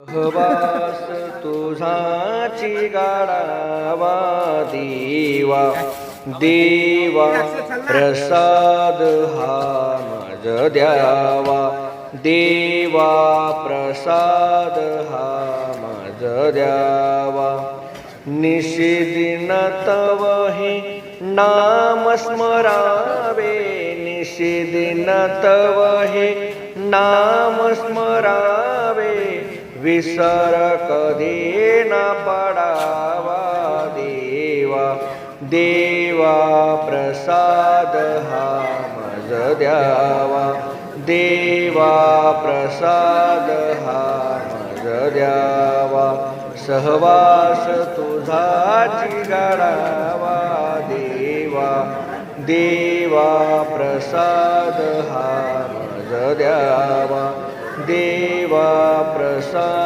सहवास तुझाची गाडावा देवा देवा प्रसाद हा मज द्यावा. देवा प्रसाद हा मज द्यावा. निषेदिन तव हे नाम स्मरावे. निषेदिन तव हे नाम स्मरा विसर कधी न पडावा देवा देवा प्रसाद हा मज द्यावा देवा प्रसाद हा मज द्यावा सहवास तुझा गाडावा देवा देवा प्रसाद हा मज द्यावा. देवा प्रसाद